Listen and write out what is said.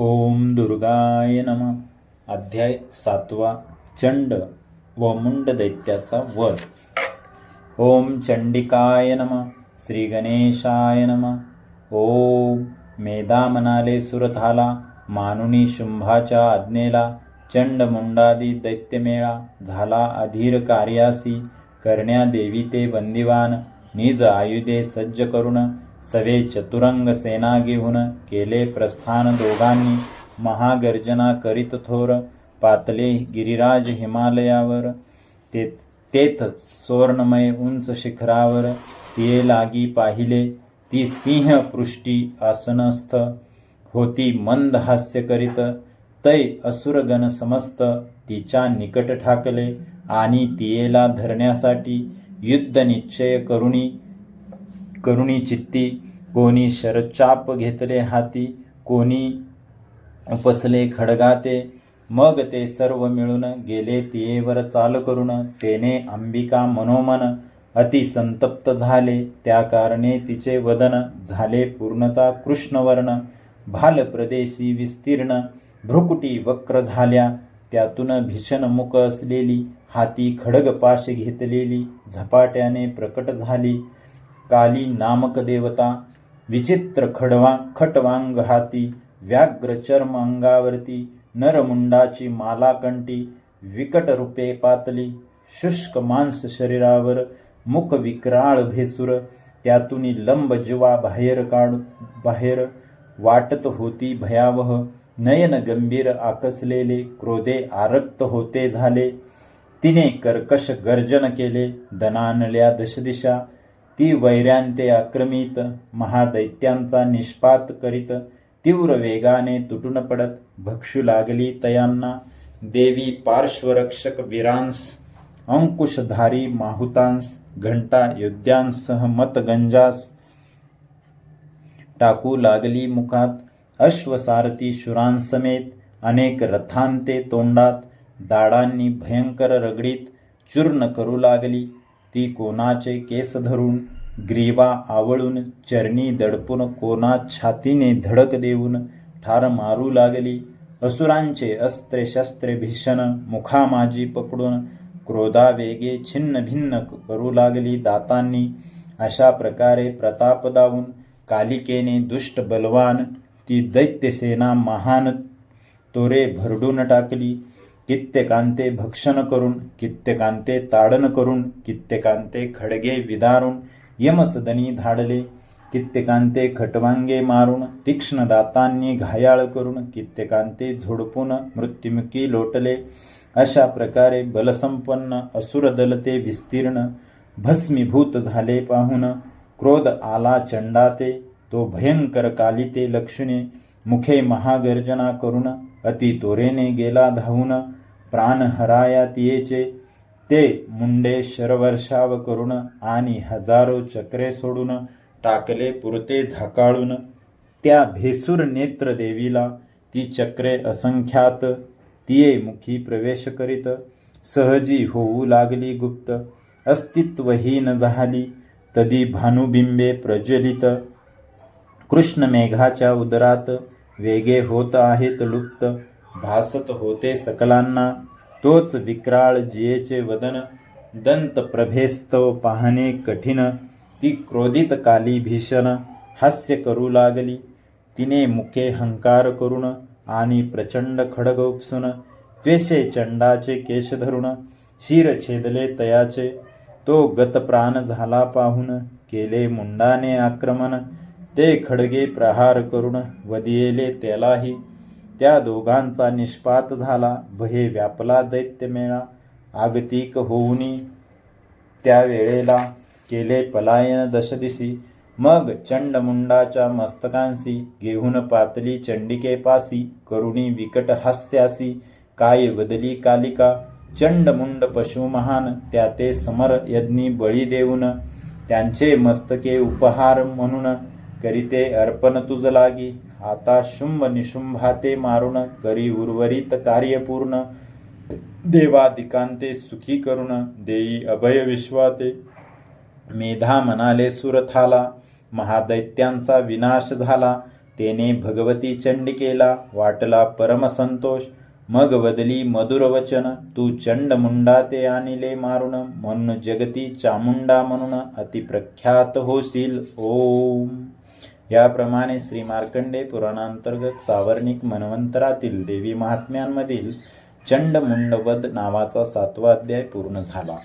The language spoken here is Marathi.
ओम दुर्गाय नम. अध्याय सातवा. चंड व मुंड दैत्याचा वध. ओम चंडिकाय नम. श्री गणेशाय नम. ओम मेधा म्हणाले सुरथाला. मानुनी शुंभाच्या आज्ञेला. चंड मुंडादी दैत्यमेळा. झाला अधीर कार्यासी. करण्या देवी ते बंदिवान. निज आयुधे सज्ज करून सवे चतुरंग सेना घेऊन केले प्रस्थान दोघांनी महागर्जना करीत थोर पातले गिरिराज हिमालयावर ते तेथ सुवर्णमय उंच शिखरावर तिये लागी पाहिले ती सिंह पृष्टी आसनस्थ होती मंद हास्य करीत तै असुरगण समस्त तिच्या निकट ठाकले आणि तियेला धरण्यासाठी युद्ध निश्चय करुणी करुणी चित्ती कोणी शरचाप घेतले हाती कोणी उपसले खडगाते. मग ते सर्व मिळून गेले तियेवर चाल करून. तेने अंबिका मनोमन अति संतप्त झाले. त्या कारणे तिचे वदन झाले पूर्णता कृष्णवर्ण. भाल प्रदेशी विस्तीर्ण भ्रुकुटी वक्र झाल्या. त्यातून भीषण मुख असलेली हाती खडगपाश घेतलेली झपाट्याने प्रकट झाली. काली नामक देवता विचित्र खडवा खटवांग हाती व्याघ्र चर्म अंगावरती नरमुंडाची मालाकंटी विकट रूपे पातली शुष्क मांस शरीरावर मुख विक्राळ भेसुर त्यातून लंब जीवा बाहेर काढ बाहेर वाटत होती भयावह नयन गंभीर आकसलेले क्रोधे आरक्त होते झाले. तिने कर्कश गर्जन केले दनानल्या दशदिशा ती वैर्यांते आक्रमित महादैत्यांचा निष्पात करीत तीव्र वेगाने तुटून पडत भक्षू लागली तयांना. देवी पार्श्वरक्षक वीरांस अंकुशधारी माहुतांस घंटा योद्ध्यांसह मतगंजास. टाकू लागली मुखात अश्वसारथी शुरांसमेत अनेक रथांते तोंडात दाडांनी भयंकर रगडीत चूर्ण करू लागली. ती कोणाचे केस धरून ग्रीवा आवळून चरणी दडपून कोणा छातीने धडक देऊन ठार मारू लागली. असुरांचे अस्त्रे शस्त्रे भीषण मुखामाजी पकडून क्रोधावेगे छिन्न भिन्न करू लागली दातांनी. अशा प्रकारे प्रताप दावून कालिकेने दुष्ट बलवान ती दैत्यसेना महान तोरे भरडून टाकली. कित्येकांते भक्षण करून कित्येकांते ताडन करून कित्येकांते खडगे विदारून यमसदनी धाडले कित्येकांते खटवांगे मारून तीक्ष्ण दातांनी घायाळ करून कित्येकांते झोडपून मृत्युमुखी लोटले. अशा प्रकारे बलसंपन्न असुरदल ते विस्तीर्ण भस्मीभूत झाले पाहून क्रोध आला चंडाते तो भयंकर कालिते लक्षणे मुखे महागर्जना करून अति तोरेने गेला धावून प्राण हरायात तियेचे. ते मुंडे शरवर्षाव करून आणि हजारो चक्रे सोडून टाकले पुरते झाकाळून. त्या भेसूर नेत्र देवीला ती चक्रे असंख्यात. तिये मुखी प्रवेश करीत. सहजी होऊ लागली गुप्त. अस्तित्वहीन झाली. तदी भानुबिंबे प्रज्वलित. कृष्ण मेघाच्या उदरात वेगे होत आहेत लुप्त. भासत होते सकलांना. तोच विक्राळ जियेचे वदन दंत प्रभेस्तव पाहणे कठीण. ती क्रोधित काली भीषण हास्य करू लागली. तिने मुखे हंकार करून आणि प्रचंड खडग उपसून त्वेषे चंडाचे केश धरून शिर छेदले तयाचे. तो गतप्राण झाला पाहून केले मुंडाने आक्रमण. ते खडगे प्रहार करून वदियेले त्यालाही त्या दोघांचा निष्पात झाला. भये व्यापला दैत्यमेळा आगतिक होऊनी त्या वेळेला केले पलायन दशदिशी. मग चंडमुंडाच्या मस्तकांसी घेऊन पातली चंडिकेपासी करुणी विकट हास्यासी काय बदली कालिका. चंडमुंड पशु महान त्या ते समर यज्ञी बळी देऊन त्यांचे मस्तके उपहार म्हणून करीते अर्पण तुझ लागी. आता शुंभ निशुंभाते मारून करी उर्वरित कार्य पूर्ण देवादिकांते सुखी करून देई अभय विश्वाते. मेधा म्हणाले सुरथाला महादैत्यांचा विनाश झाला तेने भगवती चंडिकेला वाटला परमसंतोष मग बदली मधुर वचन तू चंडमुंडा ते आणिले मारून म्हणून जगती चामुंडा म्हणून अतिप्रख्यात होशील. ओम. याप्रमाणे श्री मार्कंडे पुराणांतर्गत सावर्णिक मन्वंतरातील देवी महात्म्यांमधील चंडमुंडवध नावाचा सातवा अध्याय पूर्ण झाला.